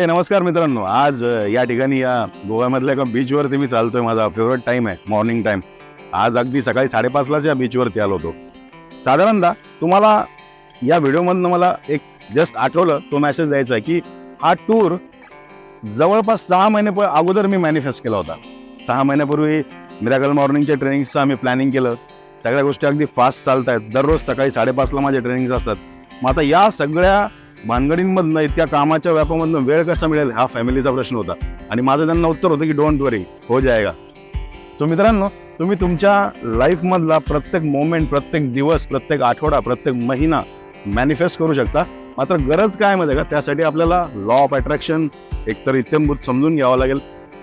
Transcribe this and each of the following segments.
हे नमस्कार मित्रांनो. आज या ठिकाणी या गोव्यामधल्या एका बीचवरती मी चालतोय. माझा फेवरेट टाईम आहे मॉर्निंग टाइम आज अगदी सकाळी साडेपाचलाच या बीचवरती आलो होतो. साधारणतः तुम्हाला या व्हिडिओमधनं मला एक जस्ट आठवलं तो मॅसेज द्यायचा आहे की हा टूर जवळपास सहा महिने प- अगोदर मी मॅनिफेस्ट केला होता. सहा महिन्यापूर्वी मिराकल मॉर्निंगच्या ट्रेनिंगचं आम्ही प्लॅनिंग केलं. सगळ्या गोष्टी अगदी फास्ट चालत आहेत दररोज सकाळी साडेपाचला माझे ट्रेनिंग्स असतात. मग आता या सगळ्या भानगडींमधनं इतक्या कामाच्या व्यापामधनं वेळ कसा मिळेल हा फॅमिलीचा प्रश्न होता. आणि माझं त्यांना उत्तर होतं की डोंट वरी हो जाएगा सो मित्रांनो तुम्ही तुमच्या लाईफमधला प्रत्येक मोमेंट प्रत्येक दिवस प्रत्येक आठवडा प्रत्येक महिना मॅनिफेस्ट करू शकता. मात्र गरज काय माहिती का? त्यासाठी आपल्याला लॉ ऑफ अट्रॅक्शन एकतर इत्यंभूत समजून घ्यावं लागेल.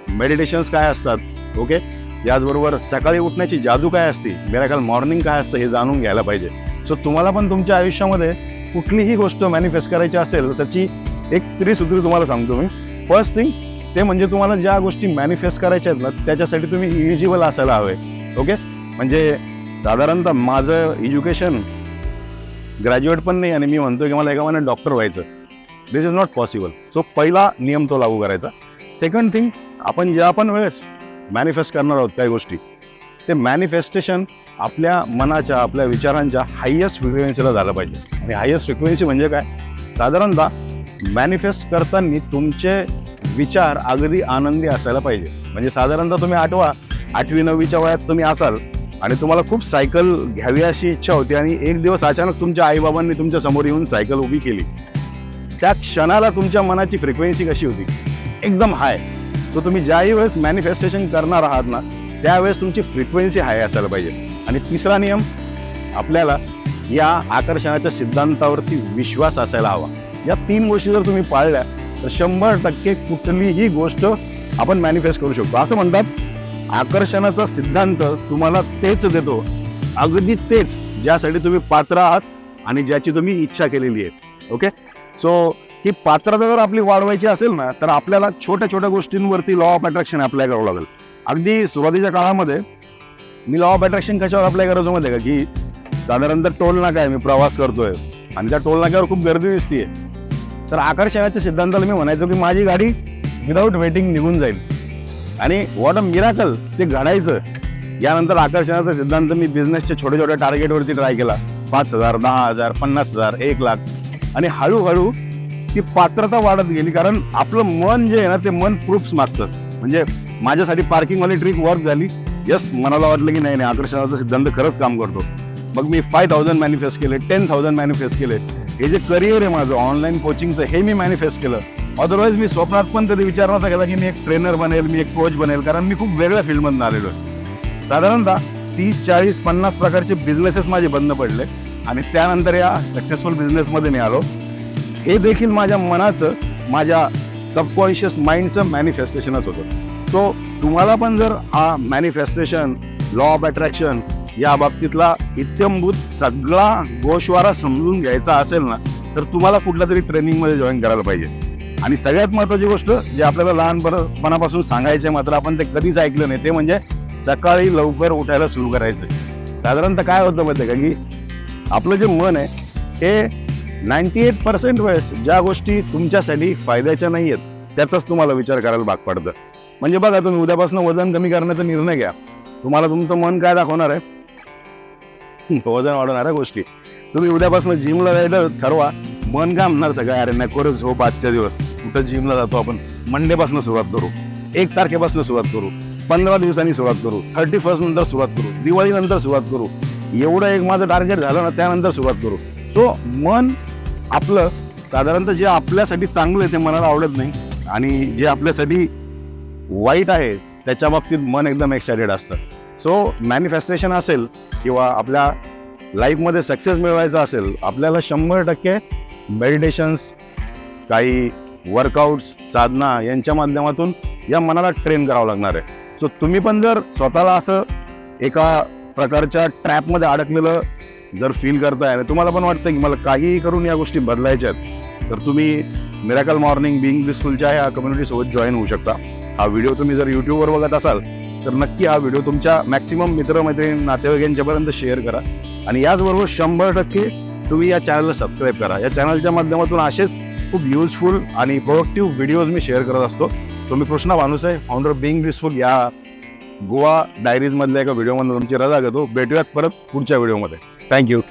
मेडिटेशन्स काय असतात? ओके याचबरोबर सकाळी उठण्याची जादू काय असते? मेराकल मॉर्निंग काय असतं? हे जाणून घ्यायला पाहिजे. सो तुम्हाला पण तुमच्या आयुष्यामध्ये कुठलीही गोष्ट मॅनिफेस्ट करायची असेल तर त्याची एक त्रिसूत्री तुम्हाला सांगतो मी. फर्स्ट थिंग ते म्हणजे तुम्हाला ज्या गोष्टी मॅनिफेस्ट करायच्या आहेत ना त्याच्यासाठी तुम्ही इलिजिबल असायला हवे. ओके म्हणजे साधारणतः माझं एज्युकेशन ग्रॅज्युएट पण नाही आणि मी म्हणतो की मला एका महिन्यात डॉक्टर व्हायचं. This is not possible so पहिला नियम तो लागू करायचा. सेकंड थिंग आपण ज्या पण वेळेस मॅनिफेस्ट करणार आहोत काही गोष्टी ते मॅनिफेस्टेशन आपल्या मनाच्या आपल्या विचारांच्या हायेस्ट फ्रिक्वेन्सीला झालं पाहिजे. आणि हायेस्ट फ्रिक्वेन्सी म्हणजे काय? साधारणतः मॅनिफेस्ट करताना तुमचे विचार अगदी आनंदी असायला पाहिजे. म्हणजे साधारणतः तुम्ही आठवा आठवी नववीच्या वयात तुम्ही असाल आणि तुम्हाला खूप सायकल घ्यावी अशी इच्छा होती आणि एक दिवस अचानक तुमच्या आईबाबांनी तुमच्यासमोर येऊन सायकल उभी केली. त्या क्षणाला तुमच्या मनाची फ्रिक्वेन्सी कशी होती? एकदम हाय तो तुम्ही ज्याही वेळेस मॅनिफेस्टेशन करणार आहात ना त्यावेळेस तुमची फ्रिक्वेन्सी हाय असायला पाहिजे. आणि तिसरा नियम आपल्याला या आकर्षणाच्या सिद्धांतावरती विश्वास असायला हवा. या तीन गोष्टी जर तुम्ही पाळल्या तर शंभर टक्के कुठलीही गोष्ट आपण मॅनिफेस्ट करू शकतो. असं म्हणतात आकर्षणाचा सिद्धांत तुम्हाला तेच देतो. अगदी तेच ज्यासाठी तुम्ही पात्र आहात आणि ज्याची तुम्ही इच्छा केलेली आहे. ओके सो ही पात्रता जर आपली वाढवायची असेल ना तर आपल्याला छोट्या छोट्या गोष्टींवरती लॉ ऑफ अट्रॅक्शन अप्लाय करावं लागेल. अगदी सुरुवातीच्या काळामध्ये मी लॉ ऑफ अट्रॅक्शन कशावर अप्लाय करायचो माहिती का? की साधारणतः टोल नाका आहे मी प्रवास करतोय. आणि त्या टोल नाक्यावर खूप गर्दी दिसतीये. तर आकर्षणाच्या सिद्धांताला मी म्हणायचो की माझी गाडी विदाऊट वेटिंग निघून जाईल. आणि वॉट अ मिराकल ते घडायचं. यानंतर आकर्षणाचा सिद्धांत मी बिझनेसच्या छोट्या छोट्या टार्गेटवरती ट्राय केला. पाच हजार दहा हजार पन्नास हजार एक लाख. आणि हळूहळू ती पात्रता वाढत गेली. कारण आपलं मन जे आहे ना ते मन प्रूफ्स मागतं. म्हणजे माझ्यासाठी पार्किंगवाली ट्रिक वर्क झाली. यस मनाला वाटलं की नाही नाही आकर्षणाचा सिद्धांत खरंच काम करतो. मग मी फाय थाउजंड मॅनिफेस्ट केले टेन थाउजंड मॅनिफेस्ट केले. हे जे करिअर आहे माझं ऑनलाईन कोचिंगचं हे मी मॅनिफेस्ट केलं. अदरवाईज मी स्वप्नात पण तरी विचार नव्हता केला की मी एक ट्रेनर बनेल मी एक कोच बनेल कारण मी खूप वेगळ्या फील्डमधून आलेलो आहे. साधारणतः तीस चाळीस पन्नास प्रकारचे बिझनेसेस माझे बंद पडले आणि त्यानंतर या सक्सेसफुल बिझनेसमध्ये मी आलो. हे देखील माझ्या मनाचं माझ्या सबकॉन्शियस माइंडचं मॅनिफेस्टेशनच होतं. सो तुम्हाला पण जर हा मॅनिफेस्टेशन लॉ ऑफ अट्रॅक्शन या बाबतीतला इत्यंभूत सगळा गोशवारा समजून घ्यायचा असेल ना तर तुम्हाला कुठल्या तरी ट्रेनिंगमध्ये जॉईन करायला पाहिजे. आणि सगळ्यात महत्त्वाची गोष्ट जे आपल्याला लहानपणापासून सांगायचे मात्र आपण ते कधीच ऐकलं नाही ते म्हणजे सकाळी लवकर उठायला सुरू करायचं. साधारणतः काय होतं माहिती का की आपलं जे मन आहे हे नाईन्टी एट पर्सेंट वेळेस ज्या गोष्टी तुमच्यासाठी फायद्याच्या नाही आहेत त्याचाच तुम्हाला विचार करायला भाग पडतं. म्हणजे बघा तुम्ही उद्यापासून वजन कमी करण्याचा निर्णय घ्या. तुम्हाला तुमचं मन काय दाखवणार आहे? वजन वाढवणाऱ्या गोष्टी. तुम्ही उद्यापासून जिमला जायला ठरवा. मन काय म्हणणार सगळं. अरे नाही झोप आजच्या दिवस. कुठं जिमला जातो आपण? मंडेपासून सुरुवात करू. एक तारखेपासून सुरुवात करू. पंधरा दिवसांनी सुरुवात करू. थर्टी फर्स्ट नंतर सुरुवात करू. दिवाळी नंतर सुरुवात करू. एवढं एक माझं टार्गेट झालं ना त्यानंतर सुरुवात करू. तो मन आपलं साधारणतः जे आपल्यासाठी चांगलं आहे ते मनाला आवडत नाही. आणि जे आपल्यासाठी वाईट आहे त्याच्या बाबतीत मन एकदम एक्सायटेड असतं. सो मॅनिफेस्टेशन असेल किंवा आपल्या लाईफमध्ये सक्सेस मिळवायचा असेल आपल्याला शंभर टक्के मेडिटेशन्स काही वर्कआउट्स साधना यांच्या माध्यमातून या मनाला ट्रेन करावं लागणार आहे. सो तुम्ही पण जर स्वतःला असं एका प्रकारच्या ट्रॅपमध्ये अडकलेलं जर फील करताय आणि तुम्हाला पण वाटतं की मला काहीही करून या गोष्टी बदलायच्या आहेत तर तुम्ही मिराकल मॉर्निंग बिंग ब्लिसफुलच्या ह्या कम्युनिटीसोबत जॉईन होऊ शकता. हा व्हिडिओ तुम्ही जर यूट्यूबवर बघत असाल तर नक्की हा व्हिडिओ तुमच्या मॅक्सिमम मित्रमैत्रिणी नातेवाईकांच्यापर्यंत शेअर करा. आणि याचबरोबर शंभर टक्के तुम्ही या चॅनलला सबस्क्राईब करा. या चॅनलच्या माध्यमातून असेच खूप युजफुल आणि प्रोडक्टिव्ह व्हिडिओज मी शेअर करत असतो. तुम्ही कृष्णा माणूस आहे फाउंडर बिंग ब्लिसफुल या गोवा डायरीजमधल्या एका व्हिडिओमधून तुमची रजा घेतो. भेटूयात परत पुढच्या व्हिडिओमध्ये Thank you.